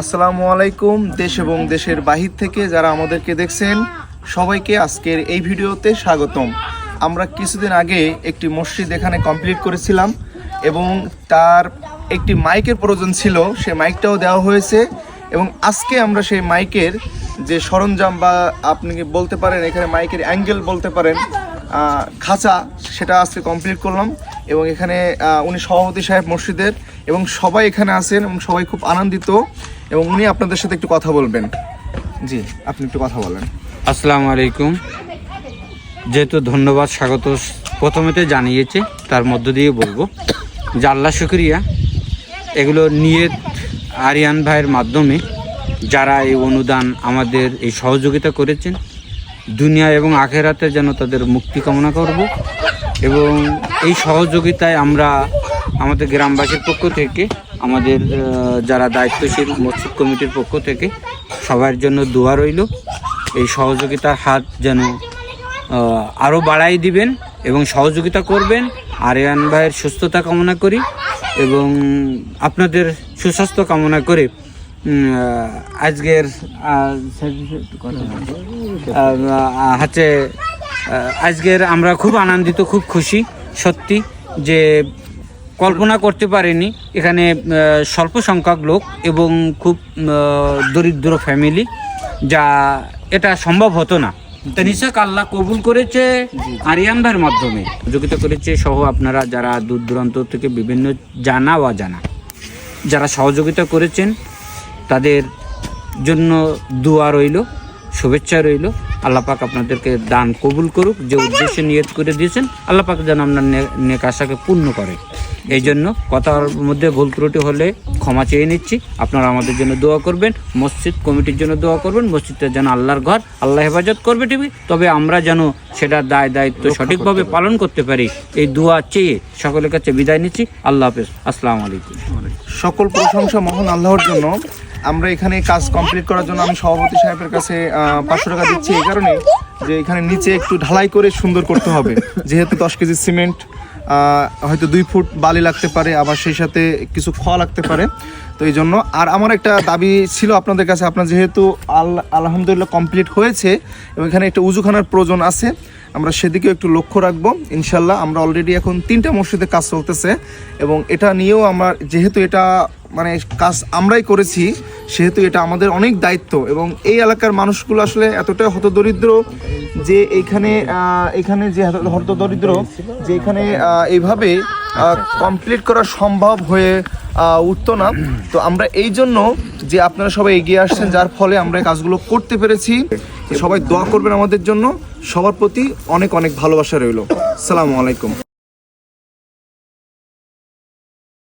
আসসালামু আলাইকুম, দেশ এবং দেশের বাহির থেকে যারা আমাদেরকে দেখছেন, সবাইকে আজকের এই ভিডিওতে স্বাগতম। আমরা কিছুদিন আগে একটি মসজিদ এখানে কমপ্লিট করেছিলাম এবং তার একটি মাইকের প্রয়োজন ছিল, সে মাইকটাও দেওয়া হয়েছে এবং আজকে আমরা সেই মাইকের যে সরঞ্জাম বা আপনি বলতে পারেন, এখানে মাইকের অ্যাঙ্গেল বলতে পারেন খাঁচা সেটা আজকে কমপ্লিট করলাম এবং এখানে উনি সভাপতি সাহেব মসজিদের এবং সবাই এখানে আছেন এবং সবাই খুব আনন্দিত এবং উনি আপনাদের সাথে একটু কথা বলবেন। জি, আপনি একটু কথা বলেন। আসসালামু আলাইকুম। যেহেতু ধন্যবাদ, স্বাগত প্রথমেতে জানিয়েছে, তার মধ্য দিয়ে বলব। যে আল্লাহ শুক্রিয়া। এগুলো নিয়ে আরিয়ান ভাইয়ের মাধ্যমে যারা এই অনুদান আমাদের এই সহযোগিতা করেছেন, দুনিয়া এবং আখেরাতে যেন তাদের মুক্তি কামনা করব। এবং এই সহযোগিতায় আমরা আমাদের গ্রামবাসীর পক্ষ থেকে, আমাদের যারা দায়িত্বশীল মসজিদ কমিটির পক্ষ থেকে সবার জন্য দোয়া রইল। এই সহযোগিতার হাত যেন আরও বাড়াই দিবেন এবং সহযোগিতা করবেন, আরিয়ান ভাইয়ের সুস্থতা কামনা করি এবং আপনাদের সুস্বাস্থ্য কামনা করে আজকের হচ্ছে আজকের আমরা খুব আনন্দিত, খুব খুশি, সত্যি, যে কল্পনা করতে পারিনি। এখানে স্বল্প সংখ্যক লোক এবং খুব দরিদ্র ফ্যামিলি, যা এটা সম্ভব হতো না। তা নিশ্চয় আল্লাহ কবুল করেছে আরিয়ান ভাইয়ের মাধ্যমে। সহযোগিতা করেছে সহ আপনারা যারা দূর দূরান্ত থেকে বিভিন্ন জানা বা জানা যারা সহযোগিতা করেছেন, তাদের জন্য দোয়া রইল, শুভেচ্ছা রইল। আল্লাহ পাক আপনাদেরকে দান কবুল করুক যে উদ্দেশ্যে নিয়ত করে দিয়েছেন আল্লাহ পাক যেন আপনার নেক আশাকে পূর্ণ করে। এই জন্য কথার মধ্যে ভুল ত্রুটি হলে ক্ষমা চেয়ে নিচ্ছি। আপনারা আমাদের জন্য দোয়া করবেন মসজিদ কমিটির জন্য দোয়া করবেন মসজিদটা যেন আল্লাহর ঘর আল্লাহ হেফাজত করবে টিভি তবে আমরা যেন সেটার দায় দায়িত্ব সঠিকভাবে পালন করতে পারি এই দোয়া চেয়ে সকলের কাছে বিদায় নিচ্ছি। আল্লাহ হাফেজ। আসসালামু আলাইকুম। সকল প্রশংসা মহান আল্লাহর জন্য। আমরা এখানে কাজ কমপ্লিট করার জন্য আমি সভাপতি সাহেবের কাছে পাঁচশো টাকা দিচ্ছি এই কারণে যে এখানে নিচে একটু ঢালাই করে সুন্দর করতে হবে। যেহেতু দশ কেজি সিমেন্ট হয়তো দুই ফুট বালি লাগতে পারে, আবার সেই সাথে কিছু খোয়া লাগতে পারে। তো এই জন্য, আর আমার একটা দাবি ছিল আপনাদের কাছে, আপনার যেহেতু আল আলহামদুলিল্লাহ কমপ্লিট হয়েছে এবং এখানে একটা উজুখানার প্রয়োজন আছে, আমরা সেদিকেও একটু লক্ষ্য রাখব। ইনশাল্লাহ আমরা অলরেডি এখন তিনটা মসজিদে কাজ চলতেছে এবং এটা নিয়েও আমার, যেহেতু এটা মানে কাজ আমরাই করেছি, সেহেতু এটা আমাদের অনেক দায়িত্ব এবং এই এলাকার মানুষগুলো আসলে এতটাই হতদরিদ্র যে এইখানে এখানে যে হতদরিদ্র যে এখানে এইভাবে কমপ্লিট করা সম্ভব হয়ে উঠতো না। তো আমরা এই জন্য যে আপনারা সবাই এগিয়ে আসছেন, যার ফলে আমরা কাজগুলো করতে পেরেছি। সবাই দোয়া করবেন আমাদের জন্য। সবার প্রতি অনেক অনেক ভালোবাসা রইল। সালামু আলাইকুম।